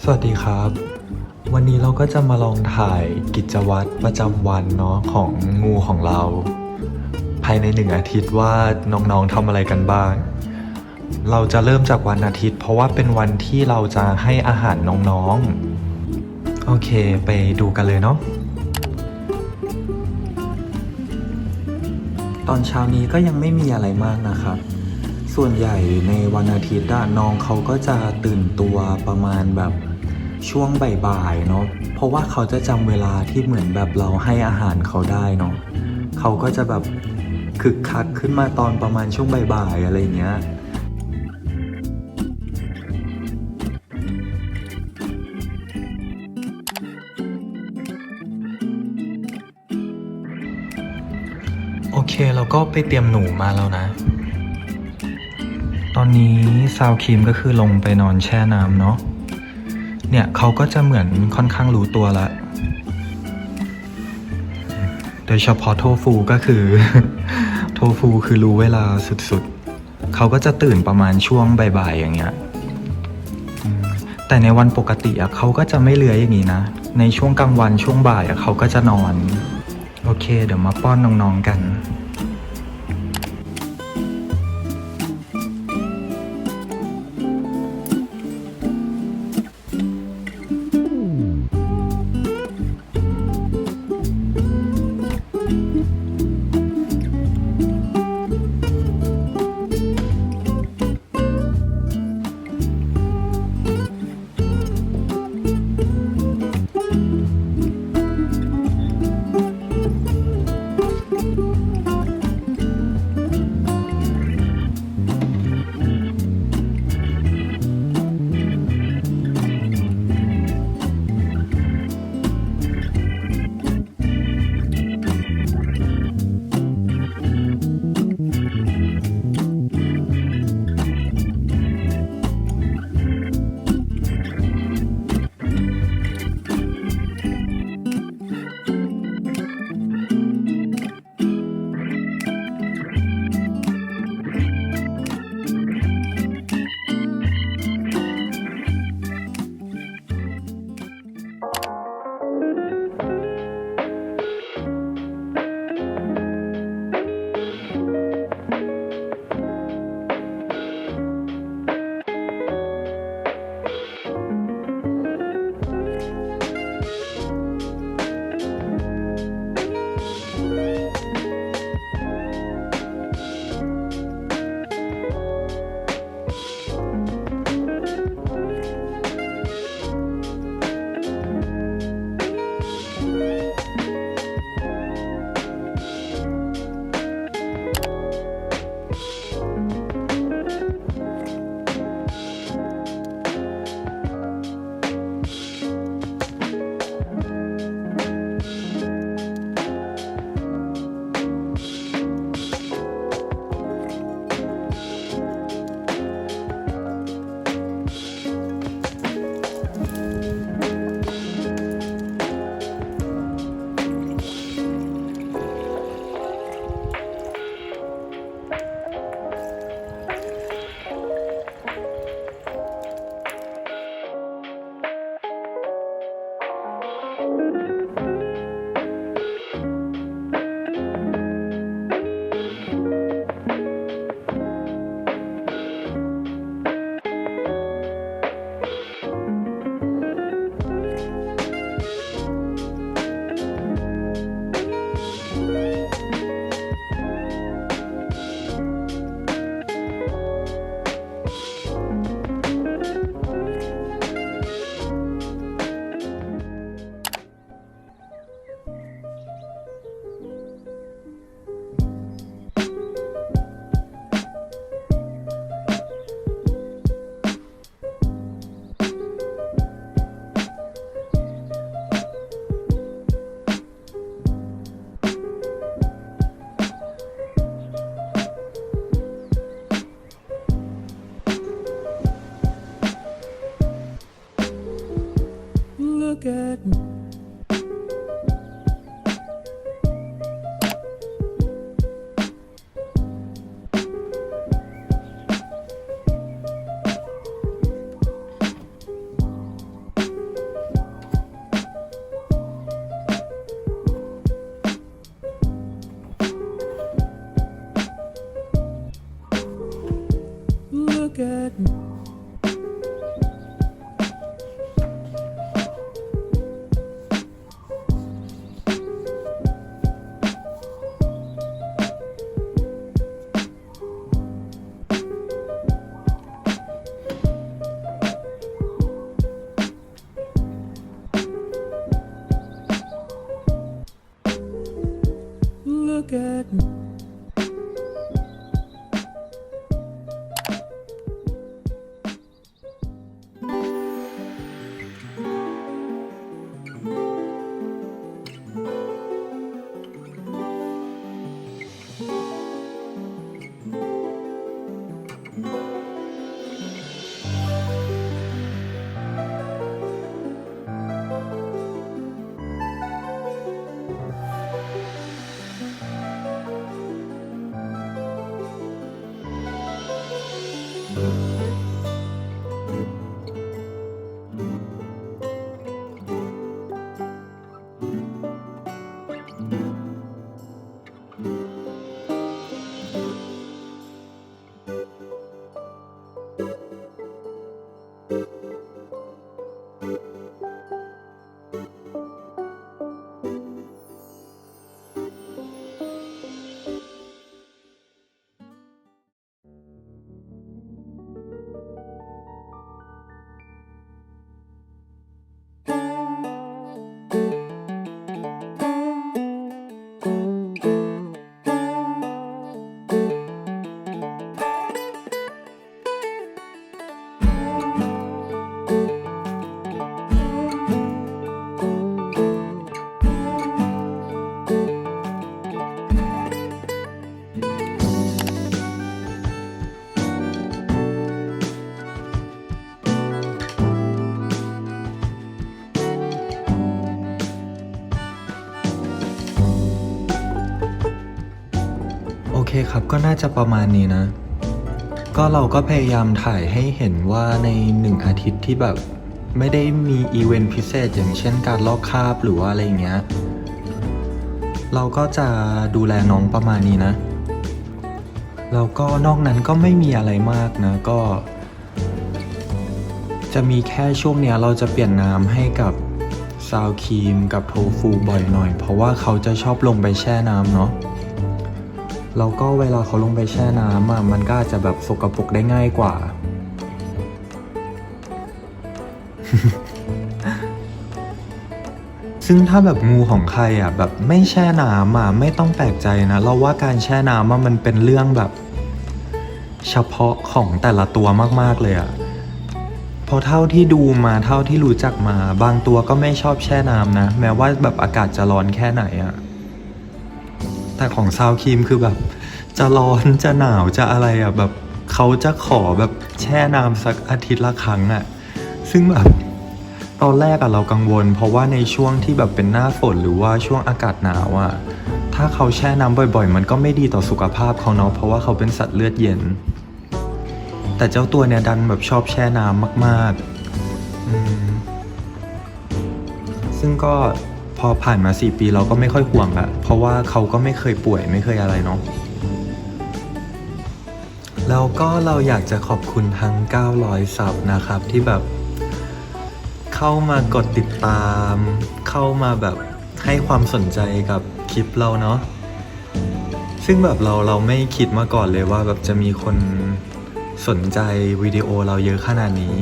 สวัสดีครับ วันนี้เราก็จะมาลองถ่ายกิจวัตรประจำวันเนาะของงูของเรา ภายในหนึ่งอาทิตย์ว่าน้องๆทำอะไรกันบ้าง เราจะเริ่มจากวันอาทิตย์ เพราะว่าเป็นวันที่เราจะให้อาหารน้องๆ โอเคไปดูกันเลยเนาะตอนเช้านี้ก็ยังไม่มีอะไรมากนะครับ ส่วนใหญ่ในวันอาทิตย์น้องเขาก็จะตื่นตัวประมาณแบบ ช่วงบ่ายๆเนาะเพราะว่าเขาจะจำเวลาที่เหมือนแบบเราให้อาหารเขาได้เนาะเขาก็จะแบบคึกคักขึ้นมาตอนประมาณช่วงบ่ายๆอะไรเงี้ยโอเคเราก็ไปเตรียมหนูมาแล้วนะ ตอนนี้ซาวครีมก็คือลงไปนอนแช่น้ำเนาะ เนี่ยเขาก็จะเหมือนค่อนข้างรู้ตัวละโดยเฉพาะโทฟูก็คือ โทฟูคือรู้เวลาสุดๆ เขาก็จะตื่นประมาณช่วงบ่ายๆอย่างเงี้ยแต่ในวันปกติอะเขาก็จะไม่เลื้อยอย่างนี้นะ ในช่วงกลางวันช่วงบ่ายอะเขาก็จะนอน โอเค เดี๋ยวมาป้อนน้องๆกัน forgotten. คครับก็น่าจะประมาณนี้นะ ก็เราก็พยายามถ่ายให้เห็นว่าในหนึ่งอาทิตย์ที่แบบไม่ได้มีอีเวนต์พิเศษอย่างเช่นการลอกคราบหรือว่าอะไรอย่างเงี้ย เราก็จะดูแลน้องประมาณนี้นะแล้วก็นอกนั้นก็ไม่มีอะไรมากนะก็ จะมีแค่ช่วงเนี้ยเราจะเปลี่ยนน้ำให้กับซาวครีมกับโทฟูบ่อยหน่อย เพราะว่าเขาจะชอบลงไปแช่น้ำเนาะ แล้วก็เวลาเขาลงไปแช่น้ำอะมันก็อาจจะแบบสกปรกได้ง่ายกว่า ซึ่งถ้าแบบงูของใครอะแบบไม่แช่น้ำอะไม่ต้องแปลกใจนะ เราว่าการแช่น้ำอะมันเป็นเรื่องแบบ เฉพาะของแต่ละตัวมากๆเลยอะพราะเท่าที่ดูมาเท่าที่รู้จักมา บางตัวก็ไม่ชอบแช่น้ำนะ แม้ว่าแบบอากาศจะร้อนแค่ไหนอะ แต่ของซาวคีมคือแบบ จะร้อนจะหนาวจะอะไรอะแบบเขาจะขอแบบแช่น้ำสักอาทิตย์ละครั้งอะ ซึ่งแบบตอนแรกอะเรากังวล เพราะว่าในช่วงที่แบบเป็นหน้าฝนหรือว่าช่วงอากาศหนาวอะถ้าเขาแช่น้ำบ่อยๆ มันก็ไม่ดีต่อสุขภาพเขาเนาะเพราะว่าเขาเป็นสัตว์เลือดเย็น แต่เจ้าตัวเนี่ยดันแบบชอบแช่น้ำมากๆซึ่งก็ อผ่านมา 4 ปีเราก็ไม่ค่อยห่วงละเพราะว่าเขาก็ไม่เคยป่วยไม่เคยอะไรเนาะแล้วก็เราอยากจะขอบคุณทั้ง 900 ซับนะครับ ที่แบบเข้ามากดติดตาม เข้ามาแบบให้ความสนใจกับคลิปเราเนาะซึ่งแบบเราเราไม่คิดมาก่อนเลยว่าแบบจะมีคนสนใจวิดีโอเราเยอะขนาดนี้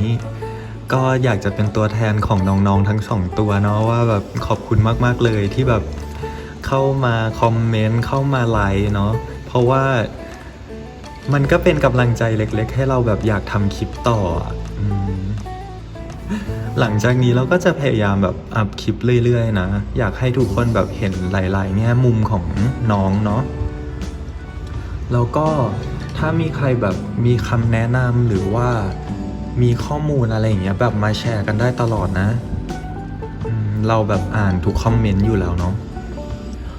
ก็อยากจะเป็นตัวแทนของน้องๆทั้งสองตัวเนาะว่าแบบขอบคุณมากๆเลยที่แบบเข้ามาคอมเมนต์เข้ามาไลค์เนาะเพราะว่ามันก็เป็นกำลังใจเล็ก ๆ ให้เราแบบอยากทำคลิปต่ออหลังจากนี้เราก็จะพยายามแบบอัพคลิปเรื่อยๆนะ อยากให้ทุกคนแบบเห็นหลายๆแง่มุมของน้องเนาะแล้วก็ถ้ามีใครแบบมีคำแนะนำหรือว่า มีข้อมูลอะไรอย่างเงี้ยแบบมาแชร์กันได้ตลอดนะ เราแบบอ่านทุกคอมเมนต์อยู่แล้วเนาะ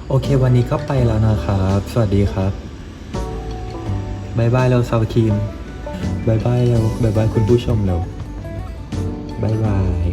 โอเค วันนี้ก็ไปแล้วนะครับ สวัสดีครับบายบายเราซาวคีมบายบายเราบายบายคุณผู้ชมเราบายบาย